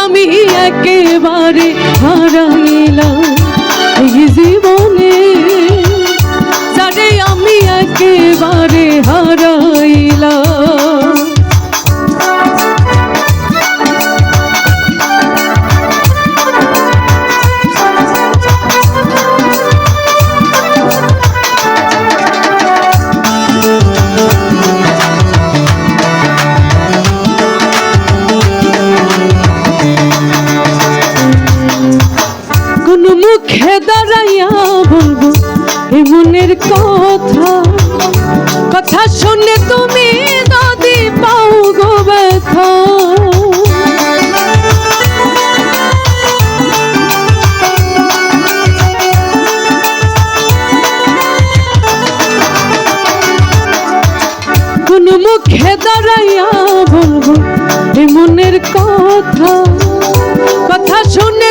আমি একেবারে হারাইলাম মনের কথা কথা শুনে তুমি যদি পাও গো ব্যথা। কোন মুখে দাঁড়াইয়া বলব মনের কথা কথা শুনে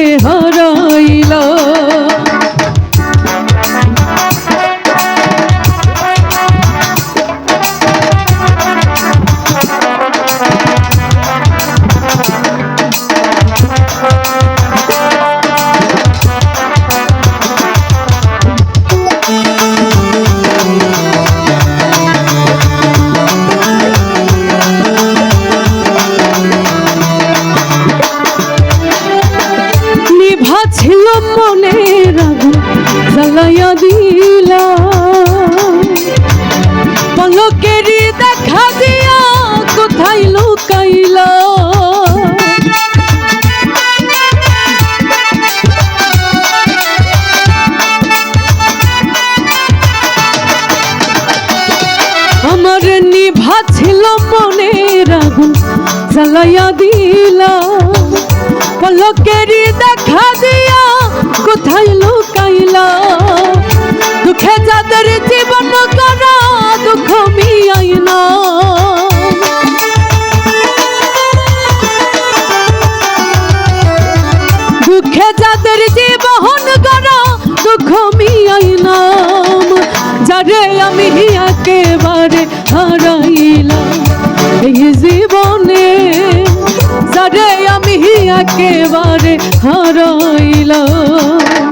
ছিল মনের আগুন জ্বালাইয়া দিলা। পলকেরই দেখা দিয়া কোথায় লুকাইলা? আমার নিভা ছিল মনের আগুন জ্বালাইয়া দিলা। পলকেরই দেখা দিয়া কোথায় লুকাইলা? দুঃখে যাদের জীবন করা দুঃখ মিয়াই না দুঃখে যাদের জীবন করা দুঃখ মিয়াই নাম যারে আমি একেবারে হারাইলাম, এই জীবনে একেবারে হারাইলাম।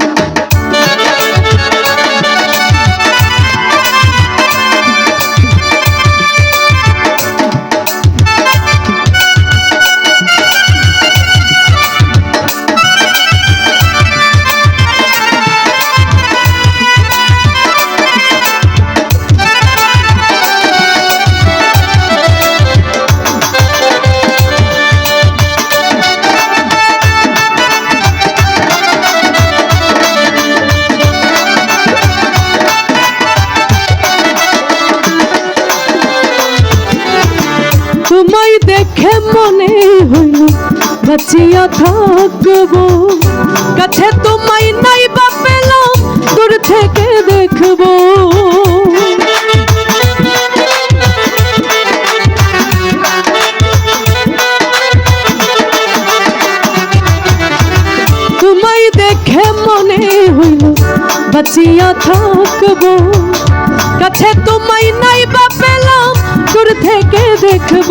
বাঁচিয়া থাকব কাছে তোমায় নাই বা পেলাম, দূর থেকে দেখব। বাঁচিয়া থাকব কাছে তোমায় নাই বা পেলাম, দূর থেকে দেখব।